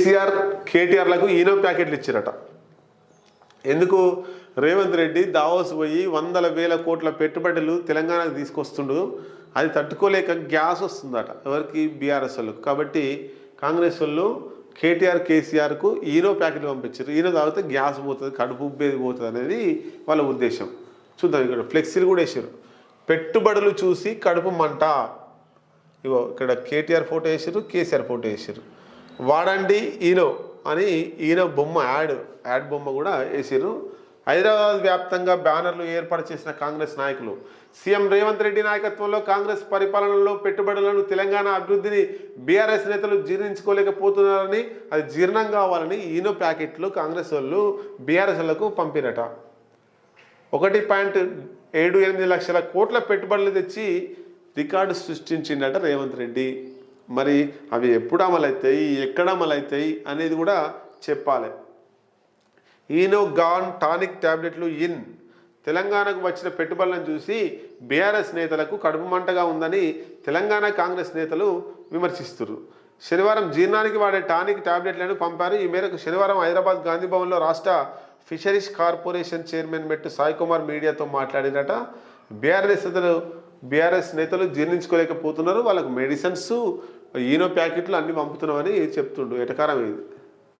KCR కేటీఆర్లకు Eno ప్యాకెట్లు ఇచ్చారట. ఎందుకు? రేవంత్ రెడ్డి దావోస్ పోయి వందల వేల కోట్ల పెట్టుబడులు తెలంగాణకు తీసుకొస్తుండు. అది తట్టుకోలేక గ్యాస్ వస్తుందట ఎవరికి? బీఆర్ఎస్ వాళ్ళకు. కాబట్టి కాంగ్రెస్ వాళ్ళు కేటీఆర్ కేసీఆర్కు ఈనో ప్యాకెట్లు పంపించారు ఈనో తాగితే గ్యాస్ పోతుంది కడుపు ఉబ్బేది పోతుంది అనేది వాళ్ళ ఉద్దేశం. చూద్దాం ఇక్కడ ఫ్లెక్సీలు కూడా వేసారు పెట్టుబడులు చూసి కడుపు మంట. ఇగో ఇక్కడ కేటీఆర్ ఫోటో వేసారు కేసీఆర్ ఫోటో వేసారు వాడండి ఈనో అని ఈయన బొమ్మ యాడ్ యాడ్ బొమ్మ కూడా వేసారు హైదరాబాద్ వ్యాప్తంగా బ్యానర్లు ఏర్పాటు చేసిన కాంగ్రెస్ నాయకులు. సీఎం రేవంత్ రెడ్డి నాయకత్వంలో కాంగ్రెస్ పరిపాలనలో పెట్టుబడులను తెలంగాణ అభివృద్ధిని బీఆర్ఎస్ నేతలు జీర్ణించుకోలేకపోతున్నారని అది జీర్ణం కావాలని ఈనో ప్యాకెట్లు కాంగ్రెస్ వాళ్ళు బీఆర్ఎస్ వాళ్ళకు పంపినట ఒకటి పాయింట్ ఏడు ఎనిమిది లక్షల కోట్ల పెట్టుబడులు తెచ్చి రికార్డు సృష్టించిండట రేవంత్ రెడ్డి. మరి అవి ఎప్పుడు అమలవుతాయి ఎక్కడ అమలవుతాయి అనేది కూడా చెప్పాలి. ఈనో గాన్ టానిక్ ట్యాబ్లెట్లు ఇన్. తెలంగాణకు వచ్చిన పెట్టుబడులను చూసి బీఆర్ఎస్ నేతలకు కడుపు మంటగా ఉందని తెలంగాణ కాంగ్రెస్ నేతలు విమర్శిస్తున్నారు శనివారం జీర్ణానికి వాడే టానిక్ ట్యాబ్లెట్లను పంపారు. ఈ మేరకు శనివారం హైదరాబాద్ గాంధీభవన్లో రాష్ట్ర ఫిషరీస్ కార్పొరేషన్ చైర్మన్ మెట్టు సాయికుమార్ మీడియాతో మాట్లాడినట బీఆర్ఎస్ నేతలు బీఆర్ఎస్ నేతలు జీర్ణించుకోలేకపోతున్నారు. వాళ్ళకు మెడిసిన్స్ ఈనో ప్యాకెట్లు అన్ని పంపుతున్నామని చెప్తుండు. ఎటకారం ఇది?